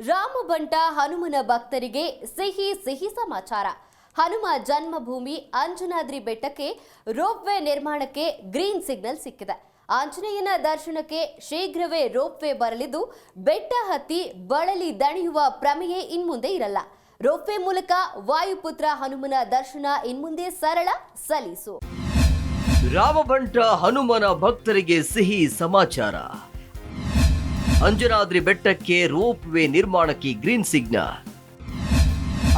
ರಾಮಬಂಟ ಹನುಮನ ಭಕ್ತರಿಗೆ ಸಿಹಿ ಸಿಹಿ ಸಮಾಚಾರ. ಹನುಮ ಜನ್ಮಭೂಮಿ ಅಂಜನಾದ್ರಿ ಬೆಟ್ಟಕ್ಕೆ ರೋಪ್ವೇ ನಿರ್ಮಾಣಕ್ಕೆ ಗ್ರೀನ್ ಸಿಗ್ನಲ್ ಸಿಕ್ಕಿದೆ. ಆಂಜನೇಯನ ದರ್ಶನಕ್ಕೆ ಶೀಘ್ರವೇ ರೋಪ್ವೇ ಬರಲಿದ್ದು, ಬೆಟ್ಟ ಹತ್ತಿ ಬಳಲಿ ದಣಿಯುವ ಪ್ರಮೆಯೇ ಇನ್ಮುಂದೆ ಇರಲ್ಲ. ರೋಪ್ವೇ ಮೂಲಕ ವಾಯುಪುತ್ರ ಹನುಮನ ದರ್ಶನ ಇನ್ಮುಂದೆ ಸರಳ ಸಲೀಸು. ರಾಮಬಂಟ ಹನುಮನ ಭಕ್ತರಿಗೆ ಸಿಹಿ ಸಮಾಚಾರ. ಅಂಜನಾದ್ರಿ ಬೆಟ್ಟಕ್ಕೆ ರೋಪ್ ವೇ ನಿರ್ಮಾಣಕ್ಕೆ ಗ್ರೀನ್ ಸಿಗ್ನಲ್.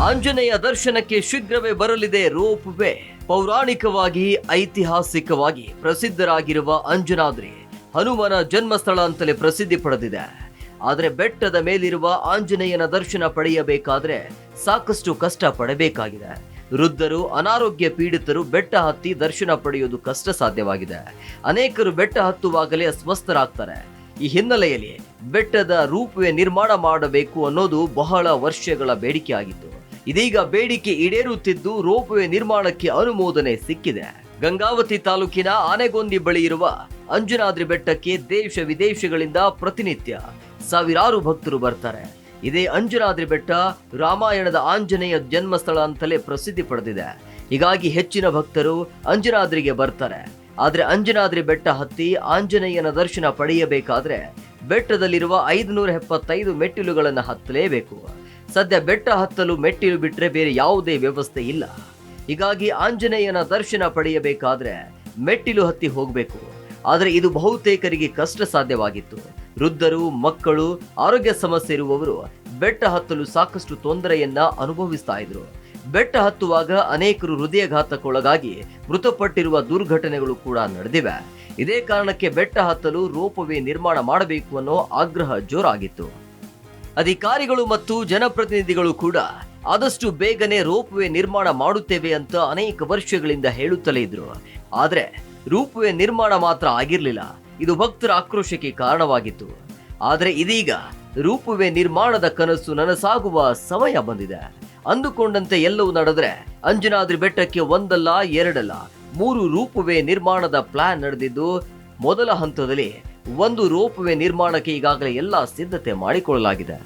ಆಂಜನೇಯ ದರ್ಶನಕ್ಕೆ ಶೀಘ್ರವೇ ಬರಲಿದೆ ರೋಪ್ ವೇ ಪೌರಾಣಿಕವಾಗಿ, ಐತಿಹಾಸಿಕವಾಗಿ ಪ್ರಸಿದ್ಧರಾಗಿರುವ ಅಂಜನಾದ್ರಿ ಹನುಮನ ಜನ್ಮಸ್ಥಳ ಅಂತಲೇ ಪ್ರಸಿದ್ಧಿ ಪಡೆದಿದೆ. ಆದರೆ ಬೆಟ್ಟದ ಮೇಲಿರುವ ಆಂಜನೇಯನ ದರ್ಶನ ಪಡೆಯಬೇಕಾದ್ರೆ ಸಾಕಷ್ಟು ಕಷ್ಟ ಪಡಬೇಕಾಗಿದೆ. ವೃದ್ಧರು, ಅನಾರೋಗ್ಯ ಪೀಡಿತರು ಬೆಟ್ಟ ಹತ್ತಿ ದರ್ಶನ ಪಡೆಯುವುದು ಕಷ್ಟ ಸಾಧ್ಯವಾಗಿದೆ ಅನೇಕರು ಬೆಟ್ಟ ಹತ್ತುವಾಗಲೇ ಅಸ್ವಸ್ಥರಾಗ್ತಾರೆ. ಈ ಹಿನ್ನೆಲೆಯಲ್ಲಿ ಬೆಟ್ಟದ ರೂಪವೇ ನಿರ್ಮಾಣ ಮಾಡಬೇಕು ಅನ್ನೋದು ಬಹಳ ವರ್ಷಗಳ ಬೇಡಿಕೆ ಆಗಿತ್ತು. ಇದೀಗ ಬೇಡಿಕೆ ಈಡೇರುತ್ತಿದ್ದು ರೋಪ್ವೆ ನಿರ್ಮಾಣಕ್ಕೆ ಅನುಮೋದನೆ ಸಿಕ್ಕಿದೆ. ಗಂಗಾವತಿ ತಾಲೂಕಿನ ಆನೆಗೊಂದಿ ಬಳಿ ಇರುವ ಅಂಜನಾದ್ರಿ ಬೆಟ್ಟಕ್ಕೆ ದೇಶ ವಿದೇಶಗಳಿಂದ ಪ್ರತಿನಿತ್ಯ ಸಾವಿರಾರು ಭಕ್ತರು ಬರ್ತಾರೆ. ಇದೇ ಅಂಜುನಾದ್ರಿ ಬೆಟ್ಟ ರಾಮಾಯಣದ ಆಂಜನೇಯ ಜನ್ಮಸ್ಥಳ ಅಂತಲೇ ಪ್ರಸಿದ್ಧಿ ಪಡೆದಿದೆ. ಹೀಗಾಗಿ ಹೆಚ್ಚಿನ ಭಕ್ತರು ಅಂಜುನಾದ್ರಿಗೆ ಬರ್ತಾರೆ. ಆದ್ರೆ ಅಂಜನಾದ್ರಿ ಬೆಟ್ಟ ಹತ್ತಿ ಆಂಜನೇಯನ ದರ್ಶನ ಪಡೆಯಬೇಕಾದ್ರೆ ಬೆಟ್ಟದಲ್ಲಿರುವ ಐದುನೂರ ಎಪ್ಪತ್ತೈದು ಮೆಟ್ಟಿಲುಗಳನ್ನು ಹತ್ತಲೇಬೇಕು. ಸದ್ಯ ಬೆಟ್ಟ ಹತ್ತಲು ಮೆಟ್ಟಿಲು ಬಿಟ್ರೆ ಬೇರೆ ಯಾವುದೇ ವ್ಯವಸ್ಥೆ ಇಲ್ಲ. ಹೀಗಾಗಿ ಆಂಜನೇಯನ ದರ್ಶನ ಪಡೆಯಬೇಕಾದ್ರೆ ಮೆಟ್ಟಿಲು ಹತ್ತಿ ಹೋಗಬೇಕು. ಆದರೆ ಇದು ಬಹುತೇಕರಿಗೆ ಕಷ್ಟ ಸಾಧ್ಯವಾಗಿತ್ತು ವೃದ್ಧರು, ಮಕ್ಕಳು, ಆರೋಗ್ಯ ಸಮಸ್ಯೆ ಇರುವವರು ಬೆಟ್ಟ ಹತ್ತಲು ಸಾಕಷ್ಟು ತೊಂದರೆಯನ್ನ ಅನುಭವಿಸ್ತಾ ಇದ್ರು. ಬೆಟ್ಟ ಹತ್ತುವಾಗ ಅನೇಕರು ಹೃದಯಘಾತಕ್ಕೊಳಗಾಗಿ ಮೃತಪಟ್ಟಿರುವ ದುರ್ಘಟನೆಗಳು ಕೂಡ ನಡೆದಿವೆ. ಇದೇ ಕಾರಣಕ್ಕೆ ಬೆಟ್ಟ ಹತ್ತಲು ರೋಪವೇ ನಿರ್ಮಾಣ ಮಾಡಬೇಕು ಅನ್ನೋ ಆಗ್ರಹ ಜೋರಾಗಿತ್ತು. ಅಧಿಕಾರಿಗಳು ಮತ್ತು ಜನಪ್ರತಿನಿಧಿಗಳು ಕೂಡ ಆದಷ್ಟು ಬೇಗನೆ ರೋಪ್ವೇ ನಿರ್ಮಾಣ ಮಾಡುತ್ತೇವೆ ಅಂತ ಅನೇಕ ವರ್ಷಗಳಿಂದ ಹೇಳುತ್ತಲೇ ಇದ್ರು. ಆದರೆ ರೂಪವೇ ನಿರ್ಮಾಣ ಮಾತ್ರ ಆಗಿರಲಿಲ್ಲ. ಇದು ಭಕ್ತರ ಆಕ್ರೋಶಕ್ಕೆ ಕಾರಣವಾಗಿತ್ತು. ಆದರೆ ಇದೀಗ ರೂಪವೇ ನಿರ್ಮಾಣದ ಕನಸು ನನಸಾಗುವ ಸಮಯ ಬಂದಿದೆ. ಅಂದುಕೊಂಡಂತೆ ಎಲ್ಲವೂ ನಡೆದ್ರೆ ಅಂಜನಾದ್ರಿ ಬೆಟ್ಟಕ್ಕೆ ಒಂದಲ್ಲ, ಎರಡಲ್ಲ, ಮೂರು ರೂಪವೇ ನಿರ್ಮಾಣದ ಪ್ಲಾನ್ ನಡೆದಿದ್ದು ಮೊದಲ ಹಂತದಲ್ಲಿ ಒಂದು ರೋಪವೇ ನಿರ್ಮಾಣಕ್ಕೆ ಈಗಾಗಲೇ ಎಲ್ಲ ಸಿದ್ಧತೆ ಮಾಡಿಕೊಳ್ಳಲಾಗಿದೆ.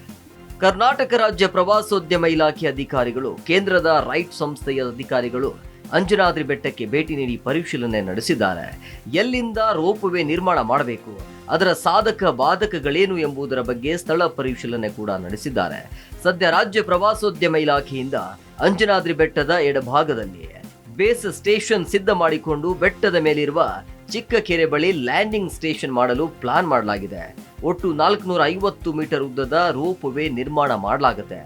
ಕರ್ನಾಟಕ ರಾಜ್ಯ ಪ್ರವಾಸೋದ್ಯಮ ಇಲಾಖೆ ಅಧಿಕಾರಿಗಳು, ಕೇಂದ್ರದ ರೈಟ್ ಸಂಸ್ಥೆಯ ಅಧಿಕಾರಿಗಳು ಅಂಜನಾದ್ರಿ ಬೆಟ್ಟಕ್ಕೆ ಭೇಟಿ ನೀಡಿ ಪರಿಶೀಲನೆ ನಡೆಸಿದ್ದಾರೆ. ಎಲ್ಲಿಂದ ರೋಪವೇ ನಿರ್ಮಾಣ ಮಾಡಬೇಕು? ಅದರ ಸಾಧಕ ಬಾಧಕಗಳೇನು ಎಂಬುದರ ಬಗ್ಗೆ ಸ್ಥಳ ಪರಿಶೀಲನೆ ಕೂಡ ನಡೆಸಿದ್ದಾರೆ. ಸದ್ಯ ರಾಜ್ಯ ಪ್ರವಾಸೋದ್ಯಮ ಇಲಾಖೆಯಿಂದ ಅಂಜನಾದ್ರಿ ಬೆಟ್ಟದ ಎಡಭಾಗದಲ್ಲಿ ಬೇಸ್ ಸ್ಟೇಷನ್ ಸಿದ್ಧ ಮಾಡಿಕೊಂಡು ಬೆಟ್ಟದ ಮೇಲಿರುವ ಚಿಕ್ಕ ಕೆರೆ ಬಳಿ ಲ್ಯಾಂಡಿಂಗ್ ಸ್ಟೇಷನ್ ಮಾಡಲು ಪ್ಲಾನ್ ಮಾಡಲಾಗಿದೆ. ಒಟ್ಟು ನಾಲ್ಕುನೂರ ಐವತ್ತು ಮೀಟರ್ ಉದ್ದದ ರೋಪ್ ವೇ ನಿರ್ಮಾಣ ಮಾಡಲಾಗುತ್ತೆ.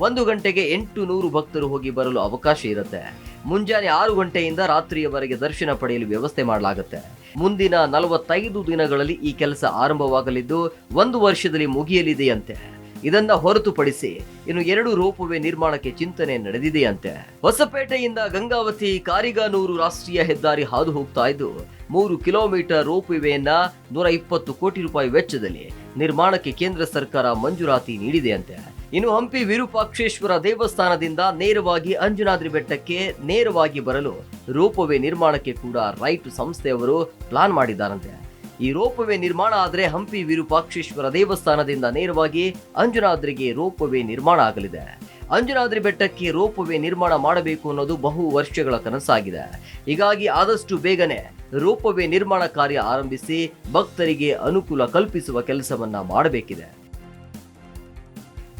ಒಂದು ಗಂಟೆಗೆ ಎಂಟು ನೂರು ಭಕ್ತರು ಹೋಗಿ ಬರಲು ಅವಕಾಶ ಇರುತ್ತೆ. ಮುಂಜಾನೆ ಆರು ಗಂಟೆಯಿಂದ ರಾತ್ರಿಯವರೆಗೆ ದರ್ಶನ ಪಡೆಯಲು ವ್ಯವಸ್ಥೆ ಮಾಡಲಾಗುತ್ತೆ. ಮುಂದಿನ ನಲವತ್ತೈದು ದಿನಗಳಲ್ಲಿ ಈ ಕೆಲಸ ಆರಂಭವಾಗಲಿದ್ದು ಒಂದು ವರ್ಷದಲ್ಲಿ ಮುಗಿಯಲಿದೆಯಂತೆ. ಇದನ್ನ ಹೊರತುಪಡಿಸಿ ಇನ್ನು ಎರಡು ರೋಪುವೆ ನಿರ್ಮಾಣಕ್ಕೆ ಚಿಂತನೆ ನಡೆದಿದೆಯಂತೆ. ಹೊಸಪೇಟೆಯಿಂದ ಗಂಗಾವತಿ ಕಾರಿಗಾನೂರು ರಾಷ್ಟ್ರೀಯ ಹೆದ್ದಾರಿ ಹಾದು ಹೋಗ್ತಾ ಇದ್ದು, ಮೂರು ಕಿಲೋಮೀಟರ್ ರೋಪುವೆಯನ್ನ ನೂರ ಇಪ್ಪತ್ತು ಕೋಟಿ ರೂಪಾಯಿ ವೆಚ್ಚದಲ್ಲಿ ನಿರ್ಮಾಣಕ್ಕೆ ಕೇಂದ್ರ ಸರ್ಕಾರ ಮಂಜೂರಾತಿ ನೀಡಿದೆಯಂತೆ. ಇನ್ನು ಹಂಪಿ ವಿರೂಪಾಕ್ಷೇಶ್ವರ ದೇವಸ್ಥಾನದಿಂದ ನೇರವಾಗಿ ಅಂಜನಾದ್ರಿ ಬೆಟ್ಟಕ್ಕೆ ನೇರವಾಗಿ ಬರಲು ರೋಪವೇ ನಿರ್ಮಾಣಕ್ಕೆ ಕೂಡ ರೈಟ್ ಸಂಸ್ಥೆಯವರು ಪ್ಲಾನ್ ಮಾಡಿದ್ದಾರಂತೆ. ಈ ರೋಪವೇ ನಿರ್ಮಾಣ ಆದರೆ ಹಂಪಿ ವಿರೂಪಾಕ್ಷೇಶ್ವರ ದೇವಸ್ಥಾನದಿಂದ ನೇರವಾಗಿ ಅಂಜನಾದ್ರಿಗೆ ರೋಪವೇ ನಿರ್ಮಾಣ ಆಗಲಿದೆ. ಅಂಜನಾದ್ರಿ ಬೆಟ್ಟಕ್ಕೆ ರೋಪವೇ ನಿರ್ಮಾಣ ಮಾಡಬೇಕು ಅನ್ನೋದು ಬಹು ವರ್ಷಗಳ ಕನಸಾಗಿದೆ. ಹೀಗಾಗಿ ಆದಷ್ಟು ಬೇಗನೆ ರೋಪವೇ ನಿರ್ಮಾಣ ಕಾರ್ಯ ಆರಂಭಿಸಿ ಭಕ್ತರಿಗೆ ಅನುಕೂಲ ಕಲ್ಪಿಸುವ ಕೆಲಸವನ್ನ ಮಾಡಬೇಕಿದೆ.